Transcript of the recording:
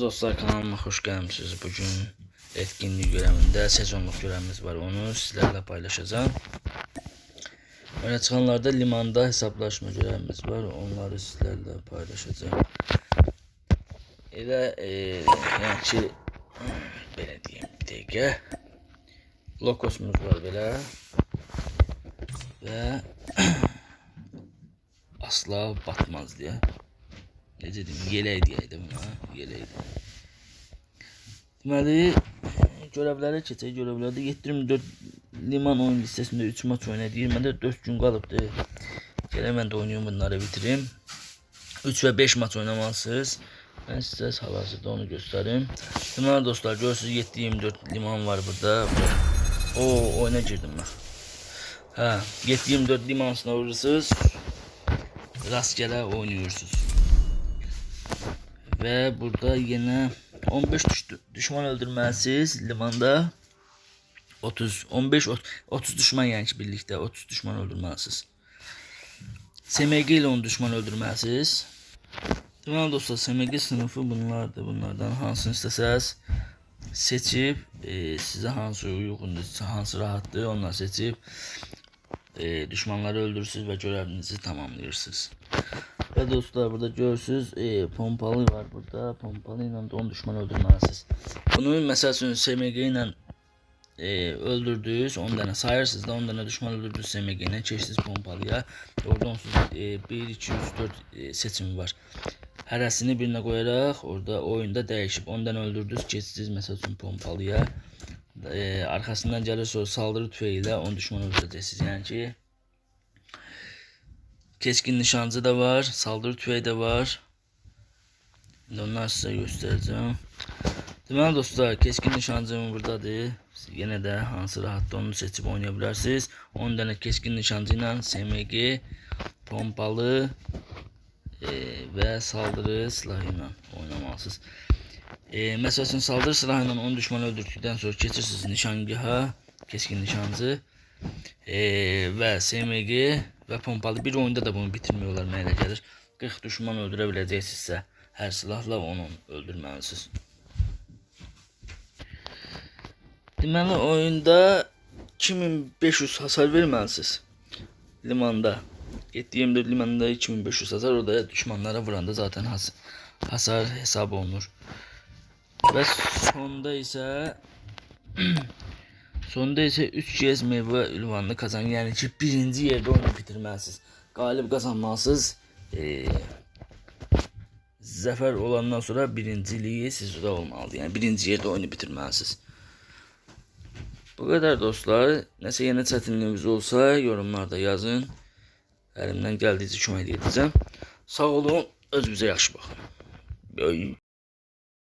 Dostlar kanalıma hoş gelmişsiniz. Bugün etkinlik görevinde sezonluk görevimiz var. Onu sizlerle paylaşacağım. Öne çıkanlarda limanda hesaplaşma görevimiz var. Onları sizlerle paylaşacağım. Elə e, yəni ki belə deyim bir. Lokosumuz var belə. Və asla batmaz diye. Ne dedim? Yelək deyəydim ha. Yelək. Deməli, görevlərə keçək. Görevlərdə 74 liman oyun listəsində 3 maç oynadı. 20-də 4 gün qalıbdı. Gələ mən də oynayım bunları bitirim. 3 və 5 maç oynamalısınız. Ben size hal-hazırda onu göstereyim. Deməli dostlar, görürsünüz 7-24 liman var burada. O oyuna girdim ben. Ha, 7-24 limansına vurursunuz. Rastgele oynuyorsunuz. Ve burada yine 15 düş düşman öldürməsiz limanda 30 15 ot- 30 düşman yani birlikte 30 düşman öldürməsiz. SMG ile 10 düşman öldürməsiz. Deməli dostlar SMG sınıfı bunlardır. Bunlardan hansını istəsəz seçib e, sizə hansı uyğundur, hansı rahatdır onları seçib e, düşmanları öldürürsünüz ve görevinizi tamamlayırsınız. Ve dostlar burada görürsünüz e, pompalı var burada. Pompalı ile 10 düşman öldürməlisiniz. Bunu mesela SMG ile e, öldürdünüz 10 tane sayırsınız da 10 tane düşman öldürdünüz SMG ile keçdiniz pompalıya. Orada onsuz e, 1, 2, 3, 4 e, seçimi var. Hərəsini birinə qoyaraq orada oyunda dəyişib 10 tane öldürdünüz keçdiniz mesela üçün pompalıya. E, arkasından gəlir saldırı tüfeği ilə 10 düşman öldürəcəksiniz. Yəni ki Keskin nişancı da var. Saldırı tüfeği de var. Şimdi onları size göstereceğim. Deməli dostlar, keskin nişancım buradadır. Siz yenə də hansı rahatda onu seçib oynaya bilərsiniz. 10 dənə keskin nişancı ilə SMG, pompalı e, və saldırı silahı ilə oynamalısınız. E, məsəl saldırı silahı ilə 10 düşman öldürdükdən sonra keçirsiniz nişangaha, keskin nişancı e, və SMG və pompalı bir oyunda da bunu bitirmiyorlar mənə gəlir. 40 düşman öldürə biləcəksinizsə hər silahla onu öldürməlisiniz. Deməli oyunda 2500 hasar verməlisiniz. Limanda. 724 limanda 2500 hasar orada düşmanlara vuranda zaten has hasar hesap olunur. Ve sonda ise Sonda ise 3 kez meyve ünvanını kazan. Yani ki birinci yerde oyunu bitirmezsiniz. Galip kazanmalısınız. Ee, zafer olandan sonra birinciliği sizde olmalı. Yani birinci yerde oyunu bitirmezsiniz. Bu kadar dostlar. Nəsə yeni çətinliyiniz olsa yorumlarda yazın. Əlimdən gəldiyinizə kömək edəcəm. Sağ olun. Özünüzə yaxşı baxın. Böyük.